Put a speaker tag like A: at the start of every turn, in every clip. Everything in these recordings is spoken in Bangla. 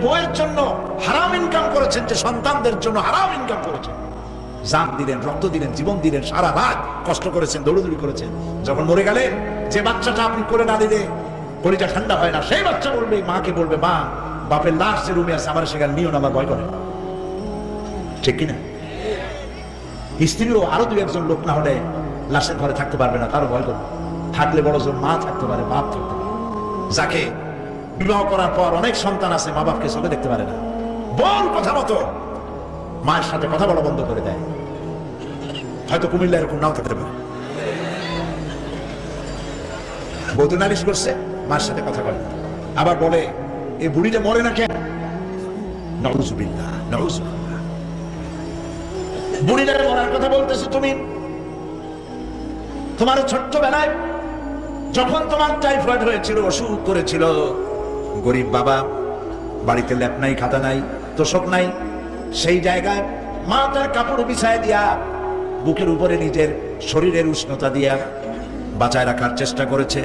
A: বইয়ের জন্য হারাম ইনকাম করেছেন যে সন্তানদের জন্য হারাম ইনকাম করেছেন। জান দিলেন, রক্ত দিলেন, জীবন দিলেন, সারা রাত কষ্ট করেছেন, দৌড়দৌড়ি করেছেন। যখন মরে যে বাচ্চাটা আপনি করে না দিলে ঠান্ডা হয় না, সেই বাচ্চা বলবে, মাকে বলবে, মা, বাপের লাশ যে রুমে আছে, আমার সেখানে আমার ভয় করে। ঠিক কিনা? স্ত্রীও আরও দু একজন লোক না হলে লাশের ঘরে থাকতে পারবে না, তারও ভয় করবে। থাকলে বড় জোর মা থাকতে পারে, বাপ থাকতে পারে। যাকে বিবাহ করার পর অনেক সন্তান আছে, মা বাপকে চোখে দেখতে পারে না। বল কথা মতো। মায়ের সাথে কথা বলা বন্ধ করে দেয়। হয়তো কুমিল্লা এরকম নাও থাকতে পারে। বৌদ্ধ নালিশ করছে মার সাথে কথা বলে। আবার বলে এই বুড়িটা মরে না কেন? নজুবিল্লাহ নজুবিল্লাহ বুড়িটার মরার কথা বলতেছো তুমি? তোমার ছোট্ট বেলায় যখন তোমার টাইফয়েড হয়েছিল, অসুখ করেছিল গরিব বাবা, বাড়িতে ল্যাপ নাই, খাতা নাই, তোষক নাই, সেই জায়গায় মা তার কাপড় বিছায় দিয়া, বুকের উপরে নিজের শরীরের উষ্ণতা দিয়া বাঁচায় রাখার চেষ্টা করেছে,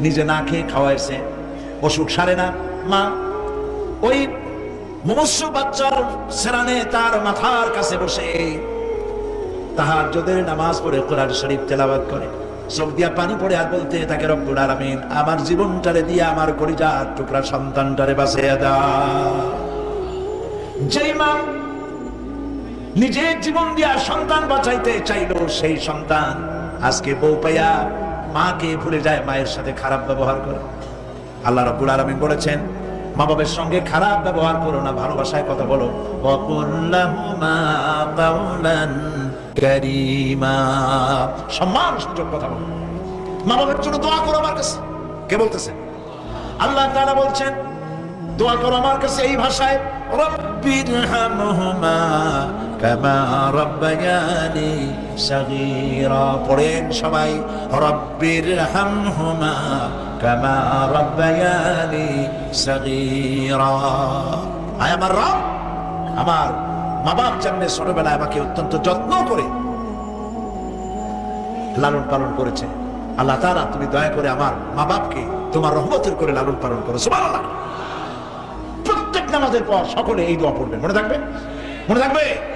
A: নিজে না খেয়ে খাওয়াইছে, অসুখ সারে না। মা, ওই মুমস্য বাচ্চার সেরানে তার মাথার কাছে বসে তাহার যদি নামাজ পড়ে কোরআন শরীফ তেলাবাদ করে। চোখ দিয়া পানি পড়ে আর বলতে তাকে রব্বুল আলামিন, আমার জীবনটারে দিয়ে আমার কলিজার টুকরা সন্তানটারে বাঁচিয়ে দা যেই মা নিজের জীবন দিয়া সন্তান বাঁচাইতে চাইলো, সেই সন্তান আজকে বউ পাইয়া মাকে ভুলে যায়, মায়ের সাথে খারাপ ব্যবহার করে। আল্লাহ রব্বুল আলামিন বলেছেন, মা বাবার সঙ্গে খারাপ ব্যবহার করো না, ভালোবাসায় কথা বলো। কারীমা সম্মান সূচক কথা বলো। মা বাবার জন্য দোয়া করো আমার কাছে। কে বলতেছেন আল্লাহ তাআলা বলছেন, দোয়া করো আমার কাছে এই ভাষায়, রব্বির হামহুমা কামা রব্বায়ানি সাগীরা। পড়েন সবাই, রব্বির হামহুমা কামা রব্বায়ানি সাগীরা। আয় আমার রব, আমার মা বাপ জানলে ছোটবেলায় আমাকে অত্যন্ত যত্ন করে লালন পালন করেছে। আল্লাহ তারা তুমি দয়া করে আমার মা বাপকে তোমার রহমতের করে লালন পালন করো। সুবহানাল্লাহ। প্রত্যেক নামাজের পর সকলে এই দোয়া পড়বে মনে থাকবে? মনে থাকবে?